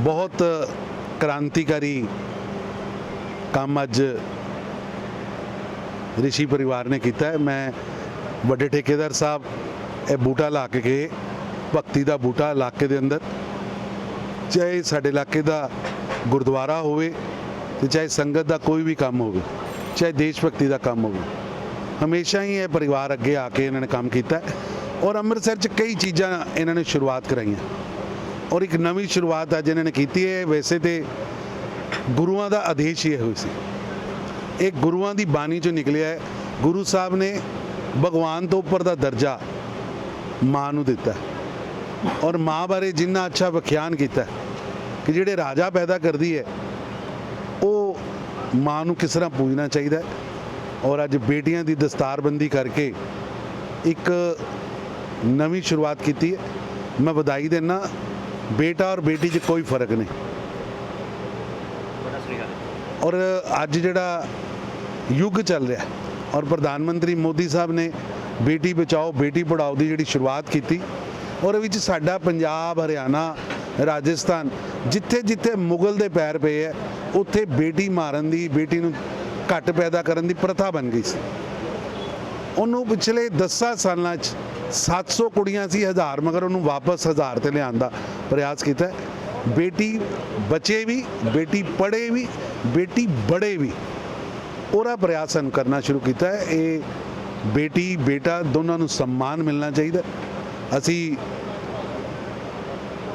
ਬਹੁਤ ਕ੍ਰਾਂਤੀਕਾਰੀ ਕੰਮ ਅੱਜ ਰਿਸ਼ੀ ਪਰਿਵਾਰ ਨੇ ਕੀਤਾ ਹੈ। ਮੈਂ ਵੱਡੇ ਠੇਕੇਦਾਰ ਸਾਹਿਬ ਇਹ ਬੂਟਾ ਲਾ ਕੇ ਗਏ, ਭਗਤੀ ਦਾ ਬੂਟਾ ਇਲਾਕੇ ਦੇ ਅੰਦਰ। ਚਾਹੇ ਸਾਡੇ ਇਲਾਕੇ ਦਾ ਗੁਰਦੁਆਰਾ ਹੋਵੇ ਤੇ ਚਾਹੇ ਸੰਗਤ ਦਾ ਕੋਈ ਵੀ ਕੰਮ ਹੋਵੇ, ਚਾਹੇ ਦੇਸ਼ ਭਗਤੀ ਦਾ ਕੰਮ ਹੋਵੇ, ਹਮੇਸ਼ਾ ਹੀ ਇਹ ਪਰਿਵਾਰ ਅੱਗੇ ਆ ਕੇ ਇਹਨਾਂ ਨੇ ਕੰਮ ਕੀਤਾ ਔਰ ਅੰਮ੍ਰਿਤਸਰ 'ਚ ਕਈ ਚੀਜ਼ਾਂ ਇਹਨਾਂ ਨੇ ਸ਼ੁਰੂਆਤ ਕਰਾਈਆਂ। ਔਰ ਇੱਕ ਨਵੀਂ ਸ਼ੁਰੂਆਤ ਅੱਜ ਇਹਨਾਂ ਨੇ ਕੀਤੀ ਹੈ। ਵੈਸੇ ਤੇ ਗੁਰੂਆਂ ਦਾ ਆਦੇਸ਼ ਹੀ ਇਹ ਹੋਈ ਸੀ। ਇਹ ਗੁਰੂਆਂ ਦੀ ਬਾਣੀ ਚੋਂ ਨਿਕਲਿਆ ਹੈ। ਗੁਰੂ ਸਾਹਿਬ ਨੇ ਭਗਵਾਨ ਤੋਂ ਉੱਪਰ ਦਾ ਦਰਜਾ ਮਾਂ ਨੂੰ ਦਿੱਤਾ ਔਰ ਮਾਂ ਬਾਰੇ ਜਿੰਨਾ ਅੱਛਾ ਵਿਖਿਆਨ ਕੀਤਾ ਕਿ ਜਿਹੜੇ ਰਾਜਾ ਪੈਦਾ ਕਰਦੀ ਹੈ, ਉਹ ਮਾਂ ਨੂੰ ਕਿਸ ਤਰ੍ਹਾਂ ਪੂਜਣਾ ਚਾਹੀਦਾ ਔਰ ਅੱਜ ਬੇਟੀਆਂ ਦੀ ਦਸਤਾਰਬੰਦੀ ਕਰਕੇ ਇੱਕ ਨਵੀਂ ਸ਼ੁਰੂਆਤ ਕੀਤੀ ਹੈ। ਮੈਂ ਵਧਾਈ ਦਿੰਦਾ ਬੇਟਾ ਔਰ ਬੇਟੀ 'ਚ ਕੋਈ ਫ਼ਰਕ ਨਹੀਂ। ਔਰ ਅੱਜ ਜਿਹੜਾ ਯੁੱਗ ਚੱਲ ਰਿਹਾ ਔਰ ਪ੍ਰਧਾਨ ਮੰਤਰੀ ਮੋਦੀ ਸਾਹਿਬ ਨੇ ਬੇਟੀ ਬਚਾਓ, ਬੇਟੀ ਪੜਾਓ ਦੀ ਜਿਹੜੀ ਸ਼ੁਰੂਆਤ ਕੀਤੀ, ਔਰ ਇਹ ਵਿੱਚ ਸਾਡਾ ਪੰਜਾਬ, ਹਰਿਆਣਾ, ਰਾਜਸਥਾਨ ਜਿੱਥੇ ਜਿੱਥੇ ਮੁਗਲ ਦੇ ਪੈਰ ਪਏ ਹੈ ਉੱਥੇ ਬੇਟੀ ਮਾਰਨ ਦੀ, ਬੇਟੀ ਨੂੰ ਘੱਟ ਪੈਦਾ ਕਰਨ ਦੀ ਪ੍ਰਥਾ ਬਣ ਗਈ ਸੀ। ਉਹਨੂੰ ਪਿਛਲੇ 10 ਸਾਲਾਂ 'ਚ 700 ਕੁੜੀਆਂ ਸੀ, ਹਜ਼ਾਰ, ਮਗਰ ਉਹਨੂੰ ਵਾਪਸ ਹਜ਼ਾਰ ਤੇ ਲਿਆਉਣ ਦਾ ਪ੍ਰਯਾਸ ਕੀਤਾ। ਬੇਟੀ ਬਚੇ ਵੀ, ਬੇਟੀ ਪੜ੍ਹੇ ਵੀ, ਬੇਟੀ ਬੜੇ ਵੀ। ਉਹਦਾ ਪ੍ਰਯਾਸ ਸਾਨੂੰ ਕਰਨਾ ਸ਼ੁਰੂ ਕੀਤਾ। ਇਹ ਬੇਟੀ, ਬੇਟਾ ਦੋਨਾਂ ਨੂੰ ਸਨਮਾਨ ਮਿਲਣਾ ਚਾਹੀਦਾ। ਅਸੀਂ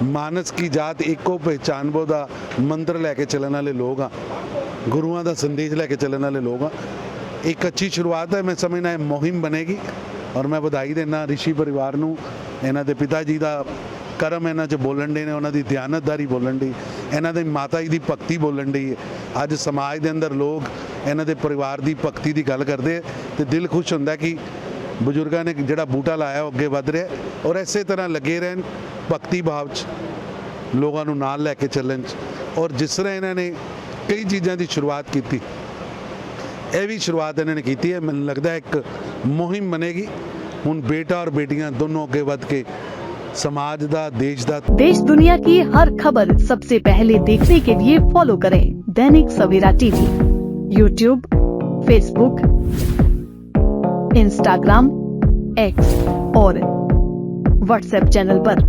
ਮਾਨਸ ਕੀ ਜਾਤ ਇੱਕੋ ਪਹਿਚਾਨ ਦਾ ਮੰਤਰ ਲੈ ਕੇ ਚੱਲਣ ਵਾਲੇ ਲੋਕ ਆ ਗੁਰੂਆਂ ਦਾ ਸੰਦੇਸ਼ ਲੈ ਕੇ ਚੱਲਣ ਵਾਲੇ ਲੋਕ ਆ ਇੱਕ ਅੱਛੀ ਸ਼ੁਰੂਆਤ ਹੈ, ਮੈਂ ਸਮਝਣਾ ਇਹ ਮੁਹਿੰਮ ਬਣੇਗੀ। ਔਰ ਮੈਂ ਵਧਾਈ ਦੇਣਾ ਰਿਸ਼ੀ ਪਰਿਵਾਰ ਨੂੰ, ਇਹਨਾਂ ਦੇ ਪਿਤਾ ਜੀ ਦਾ ਕਰਮ ਇਹਨਾਂ 'ਚ ਬੋਲਣ ਦੇ ਨੇ, ਉਹਨਾਂ ਦੀ ਦਿਆਨਤਦਾਰੀ ਬੋਲਣ ਦੀ, ਇਹਨਾਂ ਦੇ ਮਾਤਾ ਜੀ ਦੀ ਭਗਤੀ ਬੋਲਣ ਦੀ। ਅੱਜ ਸਮਾਜ ਦੇ ਅੰਦਰ ਲੋਕ ਇਹਨਾਂ ਦੇ ਪਰਿਵਾਰ ਦੀ ਭਗਤੀ ਦੀ ਗੱਲ ਕਰਦੇ ਆ ਤੇ ਦਿਲ ਖੁਸ਼ ਹੁੰਦਾ ਕਿ ਬਜ਼ੁਰਗਾਂ ਨੇ ਜਿਹੜਾ ਬੂਟਾ ਲਾਇਆ ਉਹ ਅੱਗੇ ਵੱਧ ਰਿਹਾ ਔਰ ਇਸੇ ਤਰ੍ਹਾਂ ਲੱਗੇ ਰਹਿਣ ਭਗਤੀ ਭਾਵ 'ਚ, ਲੋਕਾਂ ਨੂੰ ਨਾਲ ਲੈ ਕੇ ਚੱਲਣ 'ਚ। ਔਰ ਜਿਸ ਤਰ੍ਹਾਂ ਇਹਨਾਂ ਨੇ ਕਈ ਚੀਜ਼ਾਂ ਦੀ ਸ਼ੁਰੂਆਤ ਕੀਤੀ, ਇਹ ਵੀ ਸ਼ੁਰੂਆਤ ਇਹਨਾਂ ਨੇ ਕੀਤੀ ਹੈ। ਮੈਨੂੰ ਲੱਗਦਾ ਇੱਕ ਮੁਹਿੰਮ ਬਣੇਗੀ ਹੁਣ ਬੇਟਾ ਔਰ ਬੇਟੀਆਂ ਦੋਨੋਂ ਅੱਗੇ ਵੱਧ ਕੇ ਸਮਾਜ ਦਾ ਦੇਸ਼ ਦਾ देश दुनिया की हर खबर सबसे पहले देखने के लिए फॉलो करें Dainik Savera TV YouTube Facebook Instagram X और व्हाट्सएप चैनल पर।